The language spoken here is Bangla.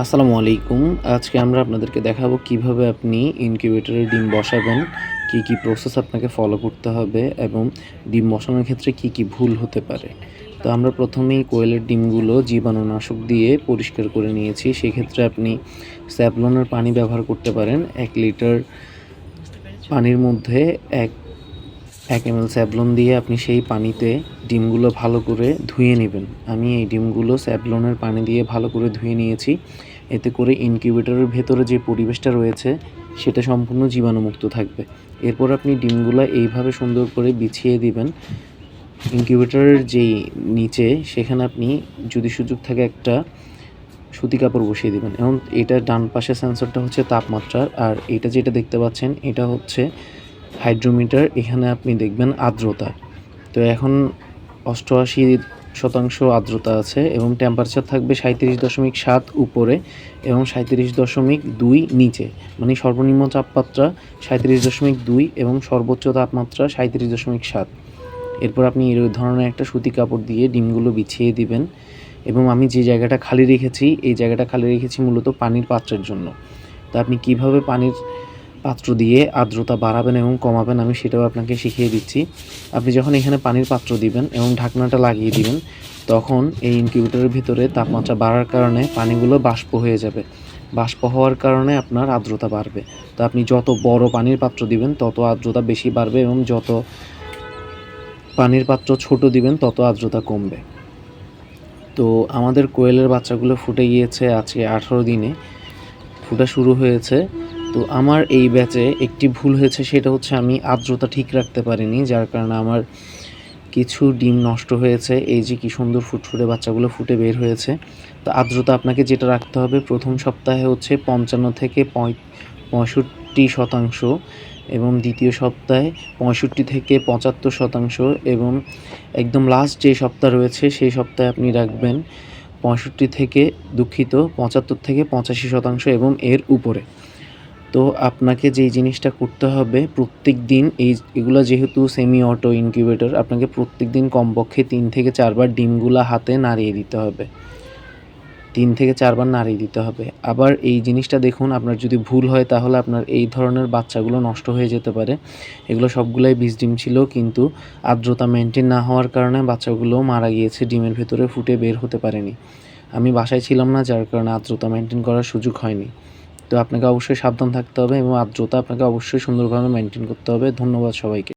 আসসালামু আলাইকুম। আজকে আমরা আপনাদেরকে দেখাবো কীভাবে আপনি ইনকিউবেটরে ডিম বসাবেন, কি কি প্রসেস আপনাকে ফলো করতে হবে এবং ডিম বসানোর ক্ষেত্রে কি কি ভুল হতে পারে। তো আমরা প্রথমেই কোয়েলের ডিমগুলো জীবাণুনাশক দিয়ে পরিষ্কার করে নিয়েছি। সেক্ষেত্রে আপনি স্যাভলনের পানি ব্যবহার করতে পারেন। এক লিটার পানির মধ্যে এক এক এম এল স্যাভলন দিয়ে আপনি সেই পানিতে ডিমগুলো ভালো করে ধুয়ে নেবেন। আমি এই ডিমগুলো স্যাভলনের পানি দিয়ে ভালো করে ধুয়ে নিয়েছি। এতে করে ইনকিউবেটরের ভেতরে যে পরিবেশটা রয়েছে, সেটা সম্পূর্ণ জীবাণুমুক্ত থাকবে। এরপর আপনি ডিমগুলো এইভাবে সুন্দর করে বিছিয়ে দিবেন। ইনকিউবেটরের যেই নিচে, সেখানে আপনি যদি সুযোগ থাকে একটা সুতি কাপড় বসিয়ে দিবেন। এবং এটা ডান পাশে সেন্সরটা হচ্ছে তাপমাত্রার। আর এটা যেটা দেখতে পাচ্ছেন, এটা হচ্ছে হাইড্রোমিটার, এখানে আপনি দেখবেন আর্দ্রতা। তো এখন অষ্টআশি শতাংশ আর্দ্রতা আছে এবং টেম্পারেচার থাকবে সাঁত্রিশ দশমিক সাত উপরে এবং সাঁত্রিশ দশমিক দুই নিচে। মানে সর্বনিম্ন তাপমাত্রা সাঁত্রিশ দশমিক দুই এবং সর্বোচ্চ তাপমাত্রা সাঁত্রিশ দশমিক সাত। এরপর আপনি এই ধরনের একটা সুতি কাপড় দিয়ে ডিমগুলো বিছিয়ে দিবেন এবং আমি যে জায়গাটা খালি রেখেছি, এই জায়গাটা খালি রেখেছি মূলত পানির পাত্রের জন্য। তা আপনি কীভাবে পানির পাত্র দিয়ে আর্দ্রতা বাড়াবেন এবং কমাবেন, আমি সেটাও আপনাকে শিখিয়ে দিচ্ছি। আপনি যখন এখানে পানির পাত্র দিবেন এবং ঢাকনাটা লাগিয়ে দিবেন, তখন এই ইনকিউবেটরের ভিতরে তাপমাত্রা বাড়ার কারণে পানিগুলো বাষ্প হয়ে যাবে। বাষ্প হওয়ার কারণে আপনার আর্দ্রতা বাড়বে। তো আপনি যত বড় পানির পাত্র দিবেন, তত আর্দ্রতা বেশি বাড়বে এবং যত পানির পাত্র ছোট দিবেন, তত আর্দ্রতা কমবে। তো আমাদের কোয়েলের বাচ্চাগুলো ফুটে গিয়েছে আজকে আঠারো দিনে। ফুটা শুরু হয়েছে তো আমার এই ব্যাচে একটি ভুল হয়েছে, সেটা হচ্ছে আমি আর্দ্রতা ঠিক রাখতে পারিনি, যার কারণে আমার কিছু ডিম নষ্ট হয়েছে। এই যে কি সুন্দর ফুটফুটে বাচ্চাগুলো ফুটে বের হয়েছে। তো আর্দ্রতা আপনাকে যেটা রাখতে হবে, প্রথম সপ্তাহে হচ্ছে পঞ্চান্ন থেকে পঁয়ষট্টি শতাংশ এবং দ্বিতীয় সপ্তাহে পঁয়ষট্টি থেকে পঁচাত্তর শতাংশ এবং একদম লাস্ট যে সপ্তাহ রয়েছে, সেই সপ্তাহে আপনি রাখবেন পঁয়ষট্টি থেকে দুঃখিত, পঁচাত্তর থেকে পঁচাশি শতাংশ এবং এর উপরে। তো আপনাকে যেই জিনিসটা করতে হবে প্রত্যেক দিন এই এগুলো যেহেতু সেমি অটো ইনকিউবেটর আপনাকে প্রত্যেক দিন কমপক্ষে তিন থেকে চারবার ডিমগুলো হাতে নাড়িয়ে দিতে হবে। তিন থেকে চারবার নাড়িয়ে দিতে হবে। আবার এই জিনিসটা দেখুন, আপনার যদি ভুল হয় তাহলে আপনার এই ধরনের বাচ্চাগুলো নষ্ট হয়ে যেতে পারে। এগুলো সবগুলাই বীজ ডিম ছিল, কিন্তু আর্দ্রতা মেনটেন না হওয়ার কারণে বাচ্চাগুলো মারা গিয়েছে, ডিমের ভেতরে ফুটে বের হতে পারেনি। আমি বাসায় ছিলাম না, যার কারণে আর্দ্রতা মেনটেন করার সুযোগ হয়নি। তো আপনাকে অবশ্যই সাবধান থাকতে হবে এবং আর্দ্রতা আপনাকে অবশ্যই সুন্দরভাবে মেনটেন করতে হবে। ধন্যবাদ সবাইকে।